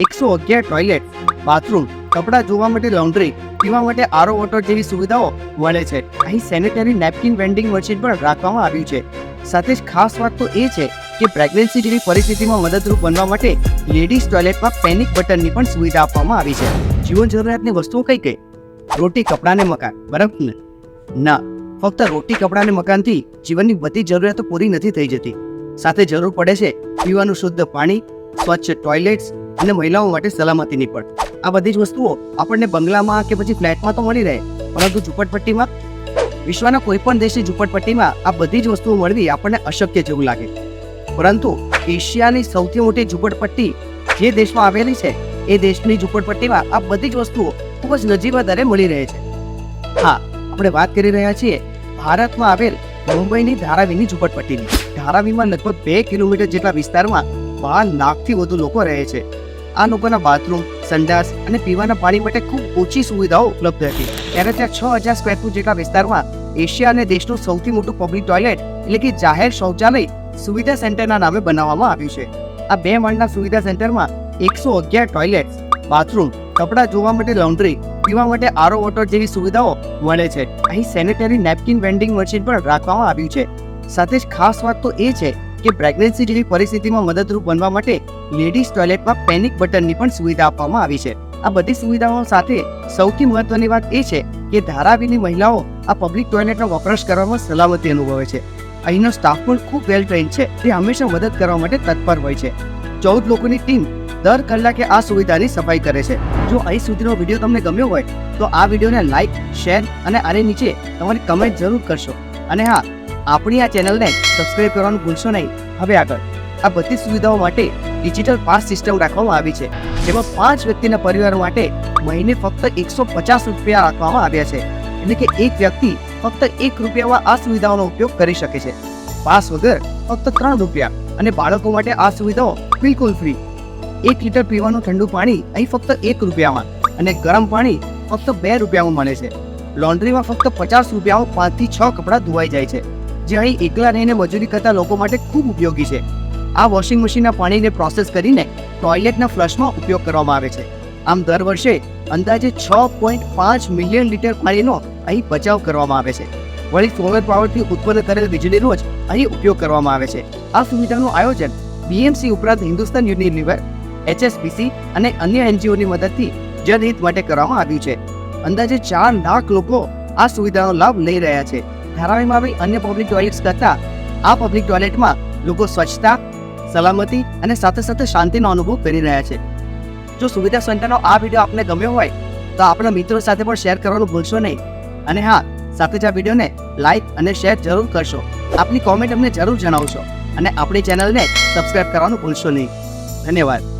એકસો અગિયાર toilet bathroom કપડાં ધોવા માટે લોન્ડ્રી પીવા માટે આરો વોટર જેવી સુવિધાઓ મળે છે. અહીં સેનેટરી નેપકિન વેન્ડિંગ મશીન પણ રાખવામાં આવ્યું છે. સાથે જ ખાસ વાત તો એ છે કે પ્રેગ્નન્સી જેવી પરિસ્થિતિમાં મદદરૂપ બનવા માટે લેડીઝ ટોયલેટમાં પેનિક બટનની પણ સુવિધા આપવામાં આવી છે. જીવન જરૂરિયાતની વસ્તુઓ કઈ કઈ? રોટી, કપડાં ને મકાન, બરાબર ને? ના, ફક્ત રોટી, કપડાં અને મકાનથી જીવનની બધી જરૂરિયાતો પૂરી નથી થઈ જતી. સાથે જરૂર પડે છે પીવાનું શુદ્ધ પાણી, સ્વચ્છ ટોયલેટ્સ અને મહિલાઓ માટે સલામતીની પણ આ બધી જ વસ્તુઓ આપણને બંગલામાં કે પછી ફ્લેટમાં તો મળી રહે, પરંતુ ઝૂંપડપટ્ટીમાં? વિશ્વના કોઈ પણ દેશની ઝૂંપડપટ્ટીમાં આ બધી જ વસ્તુઓ મળવી આપણને અશક્ય જેવું લાગે. પરંતુ એશિયાની સૌથી મોટી ઝૂંપડપટ્ટી જે દેશમાં આવેલી છે, એ દેશની ઝૂંપડપટ્ટીમાં આ બધી જ વસ્તુઓ ખૂબ જ નજીવા દરે મળી રહે છે. હા, આપણે વાત કરી રહ્યા છીએ ભારતમાં આવેલ મુંબઈની ધારાવીની ઝૂંપડપટ્ટીની. ધારાવીમાં લગભગ બે કિલોમીટર જેટલા વિસ્તારમાં બાર લાખથી વધુ લોકો રહે છે. આ લોકોના બાથરૂમ, સંડાસ અને પીવાના પાણી માટે ખૂબ ઓછી સુવિધાઓ ઉપલબ્ધ હતી. ત્યારે ત્યાં છ હજાર સ્ક્વેર ફૂટ જેટલા વિસ્તારમાં એશિયા અને દેશનું સૌથી મોટું પબ્લિક ટોયલેટ એટલે કે જાહેર શૌચાલય સુવિધા સેન્ટરના નામે બનાવવામાં આવ્યું છે. આ બે માળના સુવિધા સેન્ટરમાં એકસો અગિયાર ટોયલેટ બાથરૂમ કપડાં જોવા માટે લોન્ડ્રી પીવા માટે આરો વોટર જેવી સુવિધાઓ મળે છે. અહીં સેનેટરી નેપકિન વેન્ડિંગ મશીન પણ રાખવામાં આવ્યું છે. સાથે જ ખાસ વાત તો એ છે કે પ્રેગ્નન્સી જેવી પરિસ્થિતિમાં મદદરૂપ બનવા માટે લેડીઝ ટોયલેટમાં પેનિક બટનની પણ સુવિધા આપવામાં આવી છે. આ બધી સુવિધાઓ સાથે સૌથી મહત્વની વાત એ છે કે ધારાવીની મહિલાઓ આ પબ્લિક ટોયલેટનો વપરાશ કરવામાં સલામતી અનુભવે છે. અહીંનો સ્ટાફ પણ ખૂબ વેલ ટ્રેન છે. તે હંમેશા મદદ કરવા માટે તત્પર હોય છે. ચૌદ લોકોની ટીમ દર કલાકે આ સુવિધાની સફાઈ કરે છે. જો અહીં સુધીનો વીડિયો તમને ગમ્યો હોય, તો આ વિડીયોને લાઇક શેર અને આની નીચે તમારી કમેન્ટ જરૂર કરશો. અને હા આપણી આ ચેનલને સબસ્ક્રાઇબ કરવાનું ભૂલશો નહીં. હવે આગળ. આ બધી સુવિધાઓ માટે ડિજિટલ પાસ સિસ્ટમ રાખવામાં આવી છે. જેમાં પાંચ વ્યક્તિના પરિવાર માટે મહિને ફક્ત એકસો પચાસ રૂપિયા રાખવામાં આવ્યા છે. એટલે કે એક વ્યક્તિ ફક્ત એક રૂપિયામાં આ સુવિધાઓનો ઉપયોગ કરી શકે છે. પાસ વગર ફક્ત ત્રણ રૂપિયા. અને બાળકો માટે આ સુવિધાઓ બિલકુલ ફ્રી. એક લીટર પીવાનું ઠંડુ પાણી અહીં ફક્ત એક રૂપિયામાં. અને ગરમ પાણી ફક્ત બે રૂપિયામાં મળે છે. લોન્ડ્રીમાં ફક્ત પચાસ રૂપિયામાં પાંચથી છ કપડાં ધોવાઈ જાય છે. જે અહીં એકલા રહીને મજૂરી કરતા લોકો માટે ખૂબ ઉપયોગી છે. આ વોશિંગ મશીનના પાણીને પ્રોસેસ કરીને ટોયલેટના ફ્લશમાં ઉપયોગ કરવામાં આવે છે. આમ દર વર્ષે અંદાજે છ પોઈન્ટ પાંચ મિલિયન લીટર પાણીનો અહીં બચાવ કરવામાં આવે છે. વળી સોલર પાવરથી ઉત્પન્ન કરેલ વીજળીનો જ અહીં ઉપયોગ કરવામાં આવે છે. આ સુવિધાનું આયોજન બીએમસી ઉપરાંત હિન્દુસ્તાન યુનિલિવર એચએસબીસી અને અન્ય એનજીઓની મદદથી જનહિત માટે કરવામાં આવ્યું છે. અંદાજે ચાર લાખ લોકો આ સુવિધાનો લાભ લઈ રહ્યા છે. ધારાવીમાં આવેલ અન્ય પબ્લિક ટોયલેટ્સ કરતાં આ પબ્લિક ટોયલેટમાં લોકો સ્વચ્છતા, સલામતી અને સાથે સાથે શાંતિનો અનુભવ કરી રહ્યા છે. જો સુવિધા સેન્ટરનો આ વીડિયો આપને ગમ્યો હોય, તો આપણા મિત્રો સાથે પણ શેર કરવાનું ભૂલશો નહીં. અને હા, સાથે જ આ વિડીયોને લાઇક અને શેર જરૂર કરશો. આપની કોમેન્ટ અમને જરૂર જણાવશો અને આપણી ચેનલને સબસ્ક્રાઇબ કરવાનું ભૂલશો નહીં. ધન્યવાદ.